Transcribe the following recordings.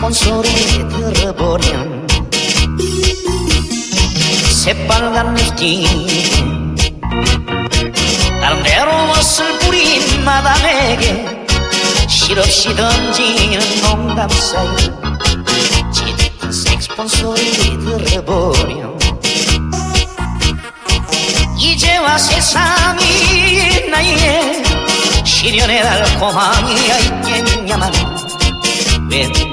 짙은 색스폰 소리 들어보렴. 새빨간 립스틱 나름대로 멋을 부린 마담에게 실없이 던지는 농담 사이 짙은 색스폰 소리 들어보렴. 이제와 세상이 나의 시련의 달콤함이야 있겠냐만. 왠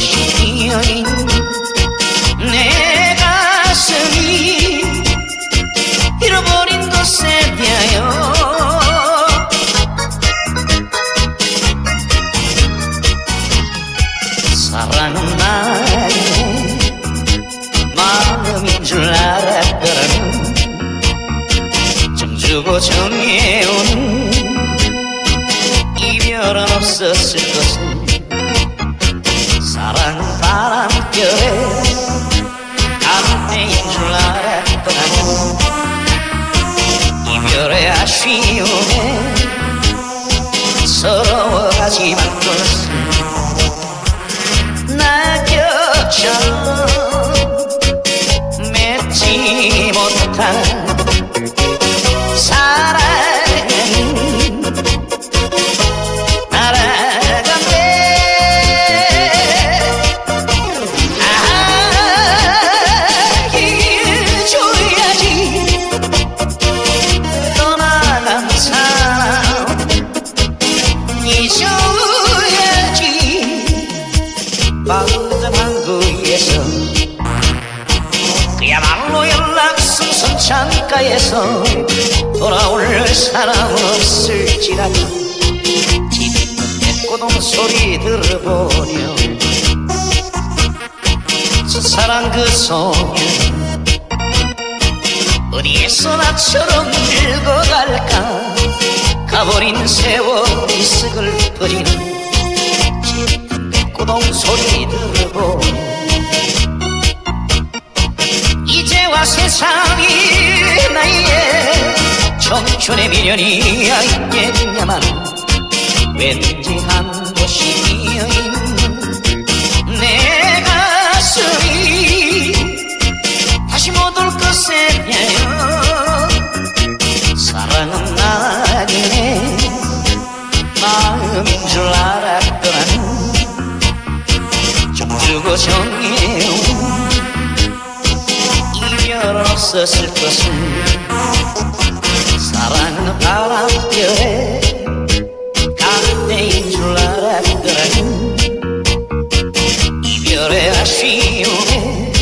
비어있는 내 가슴이 잃어버린 것에 대하여 사랑은 나의 마음인 줄 알았더라면 정주고 정 방금 항구에서 그야말로 연락승선 창가에서 돌아올 사람 없을지라도 짙은 내꼬동 소리 들어보려 첫사랑 그 소녀 어디에서 나처럼 늙어갈까? 가버린 세월이 스글퍼지는 내꼬동 소리 들어보려 이제와 세상이 나의 청춘의 미련이야 있겠냐만. 왠지 이별 없었을 것은 사랑은 바람결에 감내인 줄 알았더라니 이별의 아쉬움에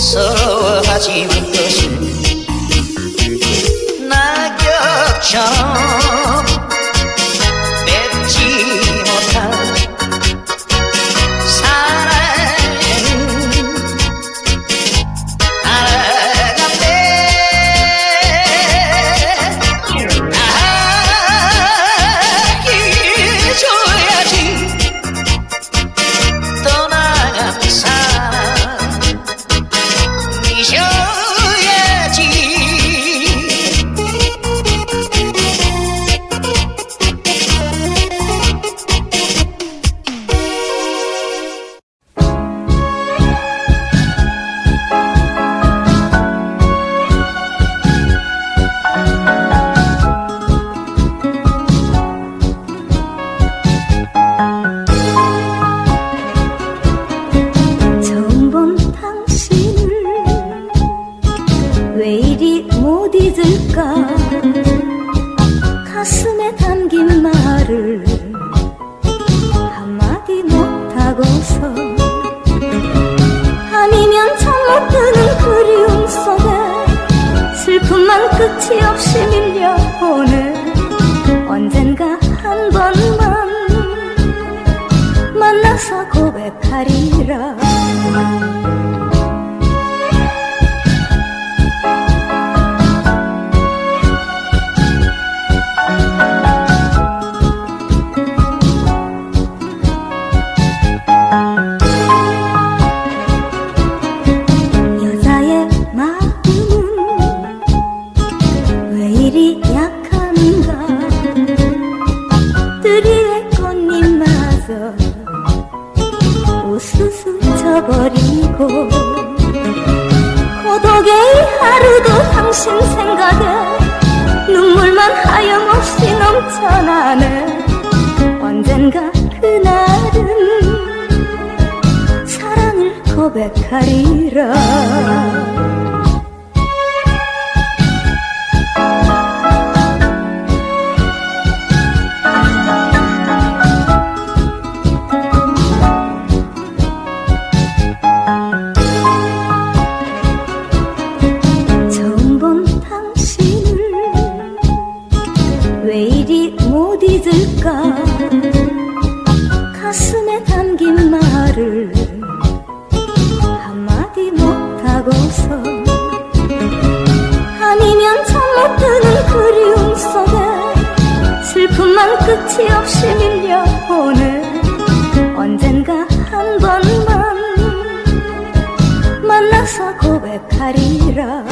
서러워하지만 것은 낙엽처럼 그리 약한가 들이의 꽃잎 마저 우수수 쳐버리고 고독의 하루도 당신 생각에 눈물만 하염없이 넘쳐나네. 언젠가 그날은 사랑을 고백하리라. 끝이 없이 밀려오네 언젠가 한 번만 만나서 고백하리라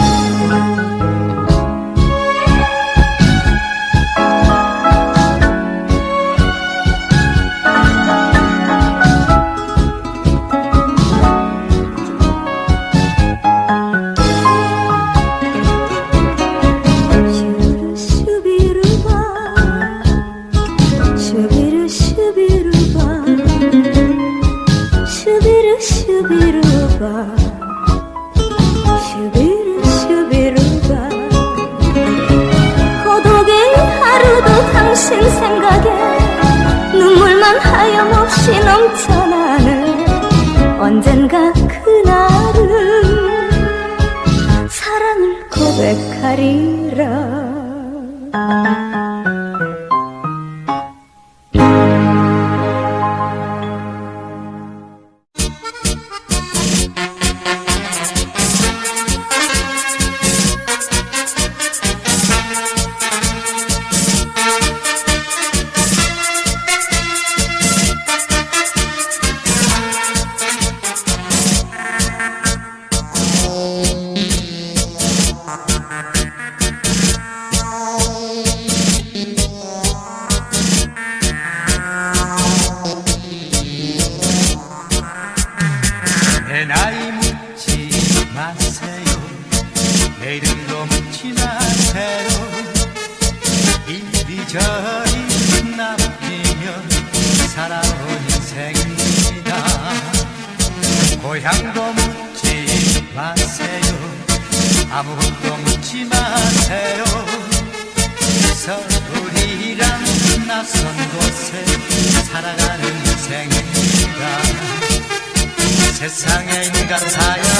고향도 묻지 마세요. 아무것도 묻지 마세요. 서울이란 낯선 곳에 살아가는 인생입니다 세상에 인간 사야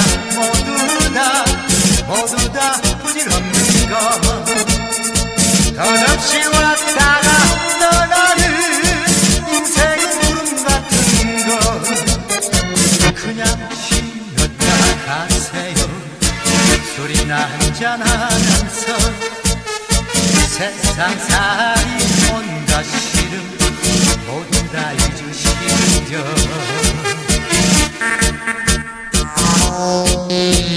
세상살이 온갖 시름 모두 다 잊으시죠 내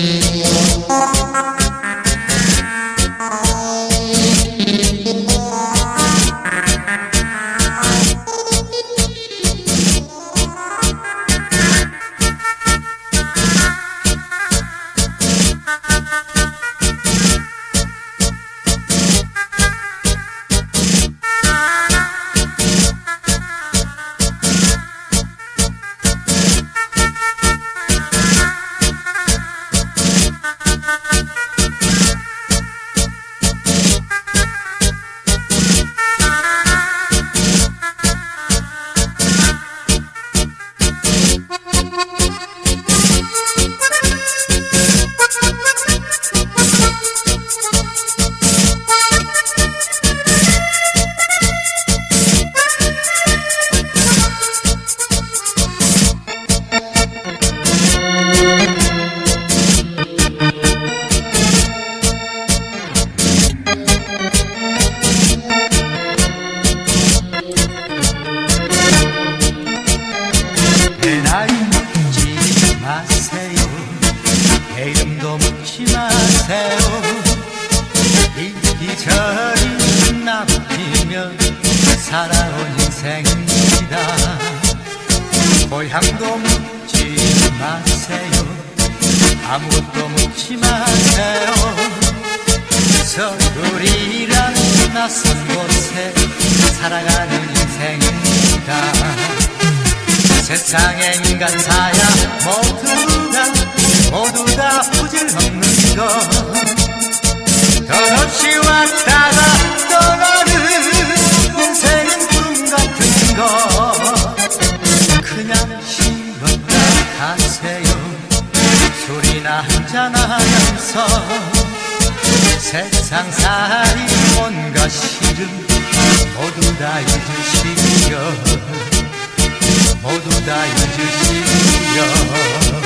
내 이름도 묻지 마세요. 이리저리 남기면 살아온 인생입니다. 고향도 묻지 마세요. 아무것도 묻지 마세요. 우리란 낯선 곳에 살아가는 인생입니다. 세상의 인간 사야 모두 다 모두 다 부질없는 것. 덧없이 왔다가 떠나는 인생은 구름 같은 것. 그냥 쉬었다 가세요. 술이나 한잔하면서 세상 살이 뭔가 싫음 모두 다 잊으시려 모두 다 잊으시려